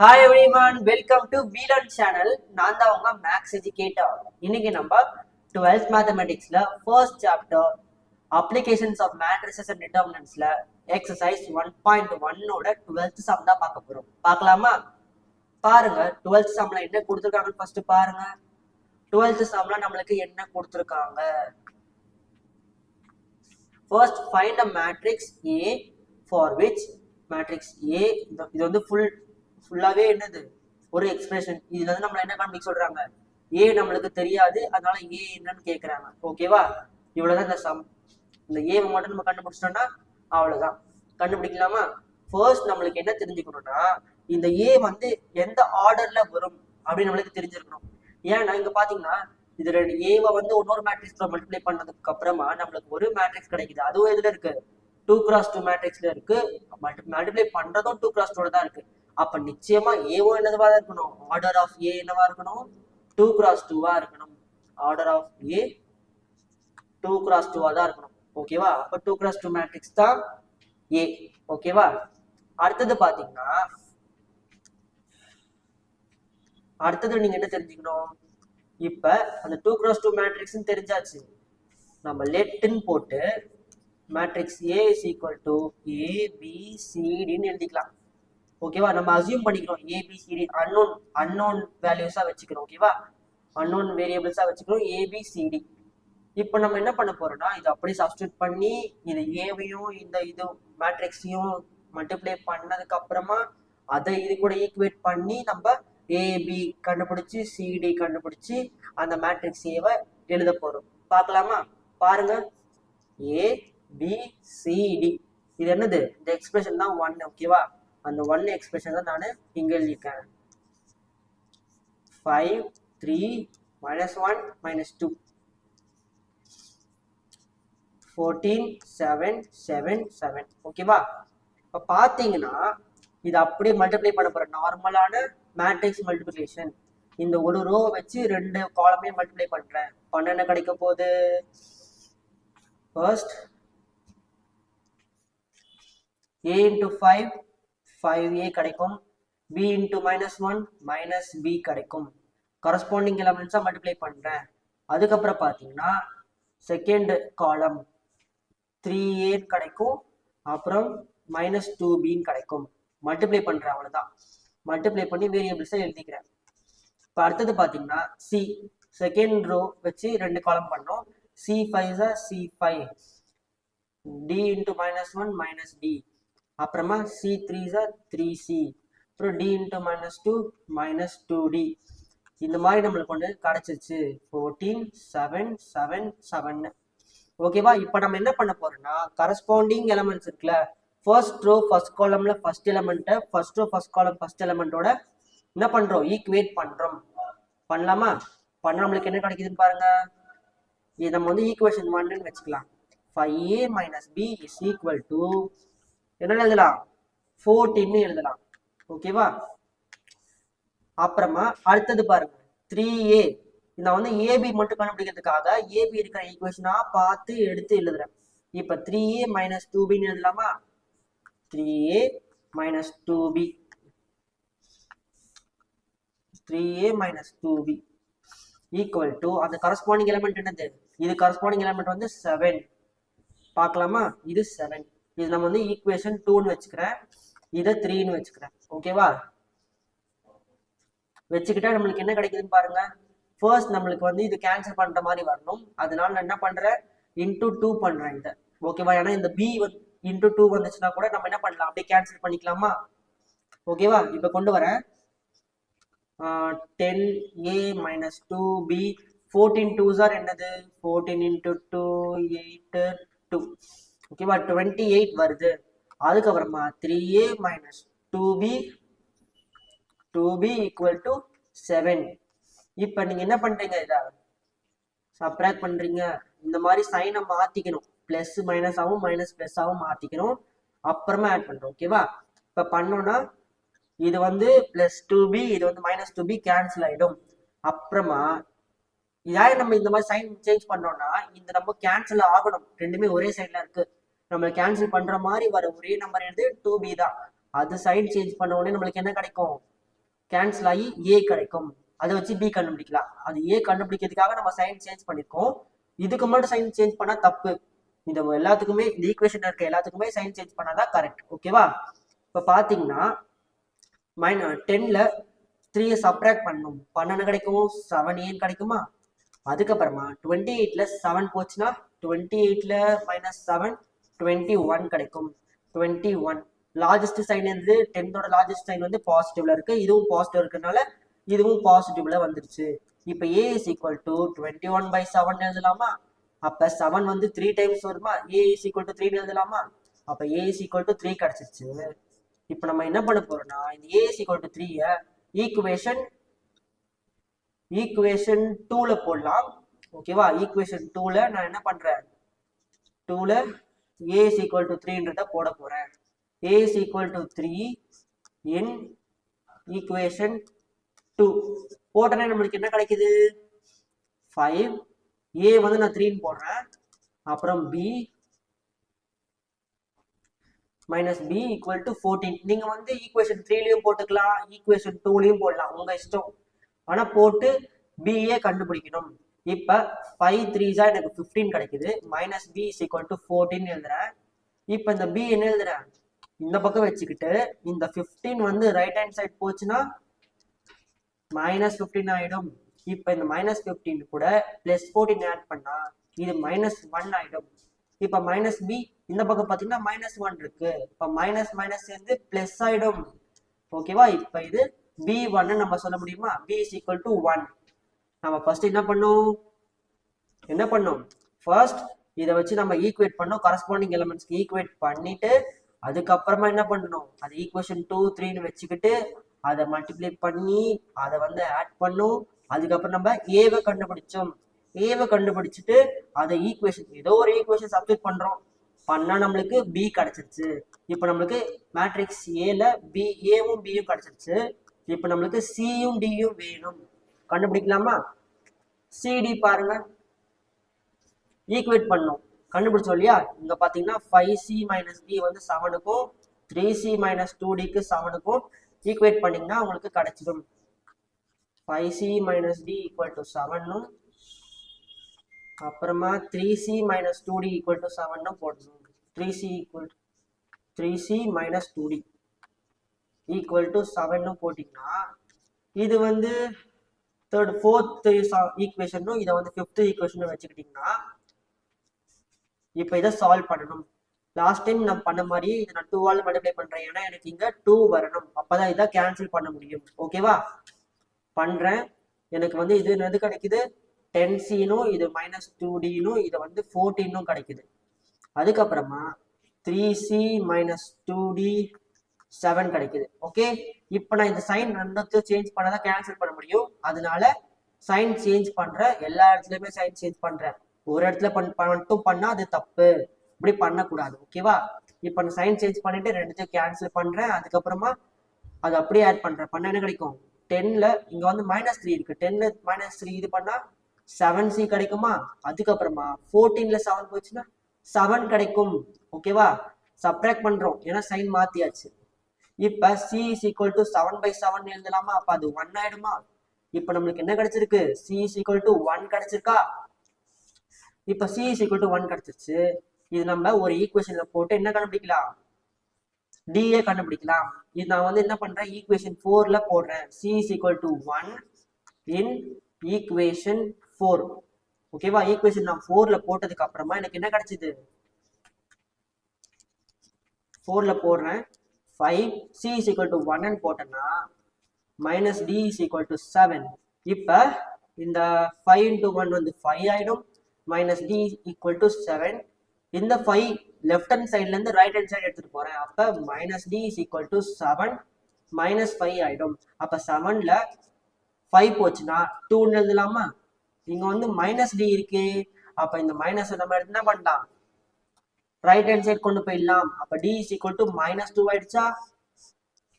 Hi everyone welcome to வீலன் channel நான் தான் உங்க மேக்ஸ் எஜுகேட்டர் இன்னைக்கு நம்ம twelfth மேத்தமெட்டிக்ஸ்ல first chapter applications of matrices and டிட்டர்மினன்ட்ஸ்ல exercise one point ஒன்னோட டுவெல்த் சம் தான் பார்க்க போறோம். பார்க்கலாமா? பாருங்க டுவெல்த் சம்ல என்ன கொடுத்துருக்காங்கன்னு ஃபர்ஸ்ட் பாருங்க. டுவெல்த் சம்ல நம்மளுக்கு என்ன கொடுத்துருக்காங்க? First find a matrix A for which matrix A இது வந்து ஃபுல் ஃபுல்லாவே என்னது? ஒரு எக்ஸ்பிரஷன் இதுல வந்து நம்மள என்ன காண்பிக்க சொல்றாங்க? ஏ நம்மளுக்கு தெரியாது அதனால ஏ என்னன்னு கேக்குறாங்க. ஓகேவா இவ்வளவுதான் இந்த சம் இந்த ஏ மட்டும் நம்ம கண்டுபிடிச்சிட்டோம்னா அவ்வளவுதான். கண்டுபிடிக்கலாமா? ஃபர்ஸ்ட் நம்மளுக்கு என்ன தெரிஞ்சுக்கணும்னா இந்த ஏ வந்து எந்த ஆர்டர்ல வரும் அப்படின்னு நம்மளுக்கு தெரிஞ்சிருக்கணும். ஏன்னா இங்க பாத்தீங்கன்னா இது ரெண்டு ஏவை வந்து இன்னொரு மேட்ரிக்ஸ்ல மல்டிப்ளை பண்ணதுக்கு அப்புறமா நம்மளுக்கு ஒரு மேட்ரிக்ஸ் கிடைக்குது. அதுவும் எதுல இருக்கு? டூ கிராஸ் டூ மேட்ரிக்ஸ்ல இருக்கு. மல்டிப்ளை பண்றதும் டூ கிராஸ் டூல தான் இருக்கு. அப்ப நிச்சயமா ஏவும் என்னதுவா தான் இருக்கணும்? ஆர்டர் ஆஃப் ஏ என்னவா இருக்கணும்? டூ கிராஸ் டூவா இருக்கணும். Order of A two cross டூவா தான் இருக்கணும். ஓகேவா அப்ப டூ கிராஸ் டூ மேட்ரிக்ஸ் தான் ஏ ஓகேவா அடுத்தது பாத்தீங்கன்னா அடுத்தது நீங்க என்ன தெரிஞ்சுக்கணும்? இப்ப அந்த டூ கிராஸ் டூ மேட்ரிக்ஸ் தெரிஞ்சாச்சு. நம்ம லெட்டுன்னு போட்டு matrix A is equal to A B சிடின்னு எழுதிக்கலாம். ஓகேவா நம்ம அசியூம் பண்ணிக்கிறோம். ஏபிசிடி அன்னோன் அன்னோன் வேல்யூஸா வச்சுக்கிறோம். ஓகேவா அன்னோன் வேரியபிள்ஸா வச்சுக்கிறோம். ஏபிசிடி இப்போ நம்ம என்ன பண்ண போறோம்னா இது அப்படியே சப்ஸ்டியூட் பண்ணி இது ஏவையும் இந்த இது மேட்ரிக்ஸையும் மல்டிப்ளை பண்ணதுக்கு அப்புறமா அதை இது கூட ஈக்குவேட் பண்ணி நம்ம ஏபி கண்டுபிடிச்சி சிடி கண்டுபிடிச்சி அந்த மேட்ரிக்ஸ் ஏவை எழுத போறோம். பார்க்கலாமா? பாருங்க. ஏ பி சிடி இது என்னது? இந்த எக்ஸ்பிரஷன் தான் ஒன் ஓகேவா அந்த ஒன் எக்ஸ்பிரஷன் தான் நான் இங்க எழுதியிருக்கேன். Five three minus one minus two fourteen seven seven seven ஓகேவா இப்போ பார்த்தீங்கன்னா இது அப்படியே மல்டிப்ளை பண்ண போற நார்மலான மேட்ரிக்ஸ் மல்டிப்ளிகேஷன் இந்த ஒரு ரோ வச்சு ரெண்டு காலமே மல்டிப்ளை பண்றேன். பண்ண என்ன கிடைக்க போகுது? First A into five five A கிடைக்கும். B into minus one minus B கிடைக்கும். கரஸ்பாண்டிங் எலமெண்ட்ஸாக மல்டிப்ளை பண்ணுறேன் அதுக்கப்புறம் பார்த்தீங்கன்னா செகண்ட் காலம் த்ரீ ஏ கிடைக்கும். அப்புறம் மைனஸ் டூ பின்னு கிடைக்கும். மல்டிப்ளை பண்ணுறேன் அவ்வளோதான் மல்டிப்ளை பண்ணி வேரியபிள்ஸை எழுதிக்கிறேன். இப்போ அடுத்தது பார்த்தீங்கன்னா சி செகண்ட் ரோ வச்சு ரெண்டு காலம் பண்ணோம். C five C five D into minus one minus D அப்புறமா C three sir three C அப்புறம் D into minus two minus two D இந்த மாதிரி நம்மளுக்கு ஒன்று கிடச்சிருச்சு. ஃபோர்டீன் செவன் செவன் செவன் ஓகேவா இப்போ நம்ம என்ன பண்ண போறோம்னா கரஸ்பாண்டிங் எலமெண்ட்ஸ் இருக்குல்ல ஃபர்ஸ்ட் ரோ ஃபர்ஸ்ட் காலம்ல first எலமெண்ட்டை first row first column first எலமெண்ட்டோட என்ன பண்றோம்? ஈக்குவேட் பண்றோம். பண்ணலாமா? பண்ண நம்மளுக்கு என்ன கிடைக்குதுன்னு பாருங்க. இது நம்ம வந்து ஈக்குவேஷன் ஒன்னு வச்சுக்கலாம். Five A minus B is equal to என்ன எழுதலாம்? ஃபோர்டீன் எழுதலாம். ஓகேவா அப்புறமா அடுத்தது பாருங்க. த்ரீ ஏ நான் வந்து ஏபி மட்டும் கண்டுபிடிக்கிறதுக்காக ஏபி இருக்கிற ஈக்குவேஷனா பார்த்து எடுத்து எழுதுறேன். இப்ப த்ரீ ஏ மைனஸ் டூ பின்னு எழுதலாமா? Three A minus two B three A minus two B equal to அந்த கரஸ்பாண்டிங் எலமெண்ட் என்னது? இது கரஸ்பாண்டிங் எலமெண்ட் வந்து செவன் பார்க்கலாமா? இது செவன் இது நம்ம வந்து ஈக்குவேஷன் டூன்னு வச்சுக்கிறேன். இதை த்ரீன்னு வச்சுக்கிறேன். ஓகேவா வச்சுக்கிட்டா நம்மளுக்கு என்ன கிடைக்குதுன்னு பாருங்க. ஃபர்ஸ்ட் நம்மளுக்கு வந்து இது கேன்சல் பண்ற மாதிரி வரணும். அதனால நான் என்ன பண்றேன்? இன்டூ டூ பண்றேன் இதை. ஓகேவா ஏன்னா இந்த பி வந்து இன்டூ டூ வந்துச்சுன்னா கூட நம்ம என்ன பண்ணலாம்? அப்படியே கேன்சல் பண்ணிக்கலாமா? ஓகேவா இப்போ கொண்டு வரேன். Ten A minus two B fourteen two sir என்னது? Fourteen into two eight two ஓகேவா டுவெண்ட்டி எயிட் வருது. அதுக்கப்புறமா three A minus two B two B equal to seven இப்போ நீங்கள் என்ன பண்ணுறீங்க இதை? சப்ராக்ட் பண்ணுறீங்க இந்த மாதிரி சைனை மாற்றிக்கணும் ப்ளஸ் மைனஸ் ஆகும் மைனஸ் ப்ளஸ் ஆகும் மாற்றிக்கணும் அப்புறமா ஆட் பண்ணுறோம் ஓகேவா இப்போ பண்ணோன்னா இது வந்து ப்ளஸ் டூ பி இது வந்து மைனஸ் டூ பி கேன்சல் ஆகிடும் அப்புறமா ஏன் நம்ம இந்த மாதிரி சைன் சேஞ்ச் பண்ணோம்னா இந்த நம்ம கேன்சல் ஆகணும். ரெண்டுமே ஒரே சைடில் இருக்கு. நம்ம கேன்சல் பண்ற மாதிரி வர ஒரே நம்பர் எடுத்து டூ பி தான். அது சைன் சேஞ்ச் பண்ண உடனே நம்மளுக்கு என்ன கிடைக்கும்? கேன்சல் ஆகி ஏ கிடைக்கும். அதை வச்சு பி கண்டுபிடிக்கலாம். அது ஏ கண்டுபிடிக்கிறதுக்காக நம்ம சைன் சேஞ்ச் பண்ணிருக்கோம். இதுக்கு மட்டும் சைன் சேஞ்ச் பண்ணா தப்பு. இந்த எல்லாத்துக்குமே இந்த ஈக்குவேஷன் இருக்க எல்லாத்துக்குமே சைன் சேஞ்ச் பண்ணாதான் கரெக்ட் ஓகேவா இப்போ பாத்தீங்கன்னா மைன டென்ல த்ரீயை சப்ராக்ட் பண்ணும் பன்னெண்டு கிடைக்கும்? செவன் ஏன் கிடைக்குமா? அதுக்கப்புறமா டுவெண்ட்டி எயிட்ல செவன் போச்சுன்னா டுவெண்ட்டி எயிட்ல மைனஸ் செவன் டுவெண்ட்டி ஒன் கிடைக்கும். டுவெண்ட்டி ஒன் லார்ஜஸ்ட் சைன் வந்து டென்த்தோட லார்ஜஸ்ட் சைன் வந்து பாசிட்டிவ்ல இருக்கு. இதுவும் பாசிட்டிவ் இருக்கனால இதுவும் பாசிட்டிவ்ல வந்துருச்சு. இப்போ A is equal to twenty one by seven எழுதலாமா? அப்ப செவன் வந்து த்ரீ டைம்ஸ் வருமா? A is equal to three எழுதலாமா? அப்ப A is equal to three கிடைச்சிருச்சு. இப்போ நம்ம என்ன பண்ண போறோம்னா இந்த ஏ இஸ் ஈக்குவல் டு த்ரீய ஈக்குவேஷன் ஈக்குவேஷன் டூல போடலாம். ஓகேவா ஈக்குவேஷன் டூல நான் என்ன பண்றேன்? டூல ஏ இஸ் ஈக்குவல் டு த்ரீன்றத போட போறேன். A is equal to three in equation two போட்டனே நம்மளுக்கு என்ன கிடைக்குது? ஃபைவ் ஏ வந்து நான் த்ரீன்னு போடுறேன். அப்புறம் B minus B equal to fourteen நீங்கள் வந்து ஈக்குவேஷன் த்ரீலையும் போட்டுக்கலாம் ஈக்குவேஷன் டூலையும் போடலாம் உங்கள் இஷ்டம். ஆனால் போட்டு பிஏ கண்டுபிடிக்கணும். இப்ப ஃபைவ் த்ரீஸா எனக்கு ஃபிஃப்டீன் கிடைக்குது. Minus B is equal to fourteen எழுதுறேன். இப்ப இந்த பி என்ன எழுதுறேன்? இந்த பக்கம் வச்சுக்கிட்டு இந்த ஃபிஃப்டீன் வந்து ரைட் ஹேண்ட் சைட் போச்சுன்னா மைனஸ் ஃபிஃப்டீன் ஆயிடும். இப்ப இந்த மைனஸ் ஃபிஃப்டீன் கூட பிளஸ் ஃபோர்டீன் ஆட் பண்ணா இது மைனஸ் ஒன் ஆயிடும். இப்ப மைனஸ் பி இந்த பக்கம் பாத்தீங்கன்னா மைனஸ் ஒன் இருக்கு. இப்ப மைனஸ் மைனஸ் சேர்ந்து பிளஸ் ஆயிடும். ஓகேவா இப்ப இது பி ஒன்னு நம்ம சொல்ல முடியுமா? B is equal to one நம்ம ஃபர்ஸ்ட் என்ன பண்ணோம்? என்ன பண்ணோம்? ஃபர்ஸ்ட் இதை வச்சு நம்ம ஈக்குவேட் பண்ணோம். கரஸ்பாண்டிங் எலமெண்ட்ஸ்க்கு ஈக்குவேட் பண்ணிட்டு அதுக்கப்புறமா என்ன பண்ணணும்? அது ஈக்குவேஷன் டூ த்ரீன்னு வச்சுக்கிட்டு அதை மல்டிப்ளை பண்ணி அதை வந்து ஆட் பண்ணும். அதுக்கப்புறம் நம்ம ஏவை கண்டுபிடிச்சோம். ஏவை கண்டுபிடிச்சிட்டு அதை ஈக்குவேஷன் ஏதோ ஒரு ஈக்குவேஷன் சப்மிட் பண்ணுறோம் பண்ணால் நம்மளுக்கு பி கிடச்சிருச்சு. இப்போ நம்மளுக்கு மேட்ரிக்ஸ் ஏல பி ஏவும் பியும் கிடச்சிருச்சு. இப்போ நம்மளுக்கு சியும் டியும் வேணும். கண்டுபிடிக்கலாமா? சிடி பாருங்க. ஈக்குவேட் பண்ணும். கண்டுபிடிச்சோம் இல்லையா? இங்க பாத்தீங்கன்னா ஃபைவ் சி மைனஸ் டி வந்து செவனுக்கும் த்ரீ சி மைனஸ் டூ டிக்கு செவனுக்கும் ஈக்குவேட் பண்ணீங்கன்னா உங்களுக்கு கிடைச்சிடும். Five C minus D equal to செவனும் அப்புறமா three C minus two D equal to செவனும் போடணும். Three C equal three C minus two D equal to செவன்னு போட்டிங்கன்னா இது வந்து தேர்ட் ஃபோர்த் ஈக்குவேஷனும் இதை வந்து ஃபிஃப்த் ஈக்குவேஷனும் வச்சுக்கிட்டிங்கன்னா இப்போ இதை சால்வ் பண்ணணும். லாஸ்ட் டைம் நான் பண்ண மாதிரி இதை நான் டூவால் மல்டிப்ளை பண்ணுறேன் ஏன்னா எனக்கு இங்கே டூ வரணும். அப்பதான் இதை கேன்சல் பண்ண முடியும். ஓகேவா பண்ணுறேன் எனக்கு வந்து இது எது கிடைக்குது? டென் சினும் இது மைனஸ் டூ டினும் இது வந்து ஃபோர்டீனும் கிடைக்குது. அதுக்கப்புறமா three C minus two D seven கிடைக்குது. ஓகே இப்போ நான் இந்த சைன் ரெண்டுத்தையும் சேஞ்ச் பண்ணாதான் கேன்சல் பண்ண முடியும். அதனால சைன் சேஞ்ச் பண்றேன் எல்லா இடத்துலயுமே சைன் சேஞ்ச் பண்றேன் ஒரு இடத்துல பண் மட்டும் பண்ணா அது தப்பு. இப்படி பண்ணக்கூடாது. ஓகேவா இப்போ நான் சைன் சேஞ்ச் பண்ணிட்டு ரெண்டுத்தையும் கேன்சல் பண்றேன். அதுக்கப்புறமா அது அப்படியே ஆட் பண்றேன். பண்ண என்ன கிடைக்கும்? டென்ல இங்க வந்து மைனஸ் த்ரீ இருக்கு. டென்ல மைனஸ் த்ரீ இது பண்ணா செவன் சி கிடைக்குமா? அதுக்கப்புறமா ஃபோர்டீன்ல செவன் போச்சுன்னா செவன் கிடைக்கும். ஓகேவா சப்ராக்ட் பண்றோம். ஏன்னா சைன் மாத்தியாச்சு. இப்ப C is equal to seven by seven எழுதலாமா? அப்ப அது ஒன் ஆயிடுமா? இப்ப நம்மளுக்கு என்ன கிடைச்சிருக்கு? C is equal to one கிடைச்சிருக்கா? இப்ப C is equal to one கிடைச்சிருச்சு. இது நம்ம ஒரு ஈக்குவேஷன்ல போட்டு என்ன கண்டுபிடிக்கலாம்? டிஏ கண்டுபிடிக்கலாம். இது நான் வந்து என்ன பண்றேன்? ஈக்குவேஷன் ஃபோர்ல போடுறேன். C is equal to one in equation four ஓகேவா ஈக்குவேஷன் நான் ஃபோர்ல போட்டதுக்கு அப்புறமா எனக்கு என்ன கிடைச்சது? ஃபோர்ல போடுறேன். Five C is equal to ஒன்னு போட்டேன்னா minus D is equal to seven இப்போ இந்த ஃபைவ் இன்ட்டு ஒன் வந்து ஃபைவ் ஆயிடும். Minus D equal to seven இந்த ஃபைவ் லெஃப்ட் ஹேண்ட் சைட்லேருந்து ரைட் ஹேண்ட் சைடு எடுத்துகிட்டு போறேன். அப்போ minus D is equal to seven minus five ஆயிடும். அப்போ செவன்ல ஃபைவ் போச்சுன்னா டூன்னு எழுதலாமா? இங்க வந்து மைனஸ் டி இருக்கு. அப்போ இந்த மைனஸ் நம்ம என்ன பண்ணலாம்? ரைட் ஹேண்ட் சைட் கொண்டு போயிடலாம். அப்ப D is equal to minus two ஆயிடுச்சா?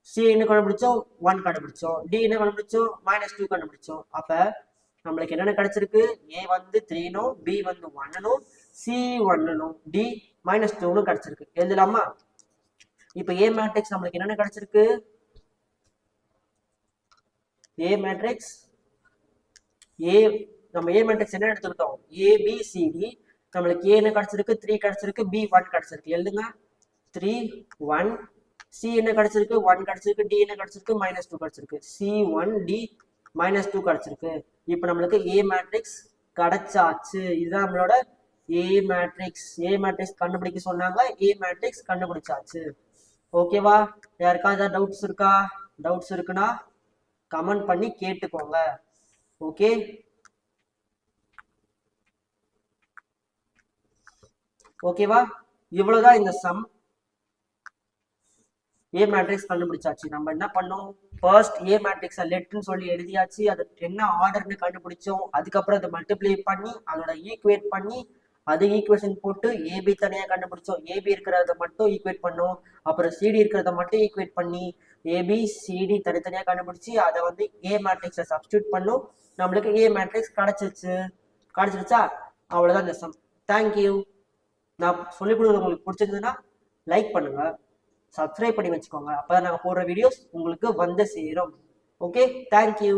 சி என்ன கண்டுபிடிச்சோம்? ஒன் கண்டுபிடிச்சோம். டி என்ன கண்டுபிடிச்சோம்? மைனஸ் டூ கண்டுபிடிச்சோம். அப்ப நம்மளுக்கு என்னென்ன கிடைச்சிருக்கு? ஏ வந்து த்ரீனும் பி வந்து ஒன்னும் சி ஒன்னும் டி மைனஸ் டூனும் கிடைச்சிருக்கு. எழுதலாமா? இப்ப ஏ மேட்ரிக்ஸ் நம்மளுக்கு என்னென்ன கிடைச்சிருக்கு? ஏ மேட்ரிக்ஸ் ஏ நம்ம ஏ மேட்ரிக்ஸ் என்ன எடுத்துக்கிட்டோம் ஏபிசிடி நம்மளுக்கு ஏ என்ன கிடைச்சிருக்கு த்ரீ கிடைச்சிருக்கு பி ஒன் கிடைச்சிருக்கு. எழுதுங்க. த்ரீ ஒன் சி என்ன கிடைச்சிருக்கு? ஒன் கிடைச்சிருக்கு டி என்ன கிடைச்சிருக்கு? மைனஸ் டூ கிடைச்சிருக்கு. C one D minus two கிடைச்சிருக்கு. இப்போ நம்மளுக்கு ஏ மேட்ரிக்ஸ் கிடைச்சாச்சு. இதுதான் நம்மளோட ஏ மேட்ரிக்ஸ் ஏ மேட்ரிக்ஸ் கண்டுபிடிக்க சொன்னாங்க. ஏ மேட்ரிக்ஸ் கண்டுபிடிச்சாச்சு. ஓகேவா யாருக்காவது டவுட்ஸ் இருக்கா? டவுட்ஸ் இருக்குன்னா கமெண்ட் பண்ணி கேட்டுக்கோங்க. ஓகே ஓகேவா? இவ்வளவுதான் இந்த சம் ஏ மேட்ரிக்ஸ் கண்டுபிடிச்சாச்சு. நம்ம என்ன பண்ணோம்? ஃபர்ஸ்ட் ஏ மேட்ரிக்ஸை லெட்னு சொல்லி எழுதியாச்சு. அது என்ன ஆர்டர்னு கண்டுபிடிச்சோம். அதுக்கப்புறம் அதை மல்டிப்ளை பண்ணி அதோட ஈக்குவேட் பண்ணி அது ஈக்குவேஷன் போட்டு ஏபி தனியாக கண்டுபிடிச்சோம். ஏபி இருக்கிறத மட்டும் ஈக்குவேட் பண்ணோம். அப்புறம் சிடி இருக்கிறத மட்டும் ஈக்குவேட் பண்ணி ஏபி சிடி தனித்தனியாக கண்டுபிடிச்சி அதை வந்து ஏ மேட்ரிக்ஸை சப்ஸ்டியூட் பண்ணும். நம்மளுக்கு ஏ மேட்ரிக்ஸ் கிடச்சிருச்சு. கிடச்சிருச்சா? அவ்வளோதான் இந்த சம் தேங்க்யூ நான் சொல்லிக் கொடுக்குறது உங்களுக்கு பிடிச்சிருந்ததுன்னா லைக் பண்ணுங்க சப்ஸ்கிரைப் பண்ணி வச்சுக்கோங்க. அப்பதான் நாங்கள் போடுற வீடியோஸ் உங்களுக்கு வந்து சேரும். Okay thank you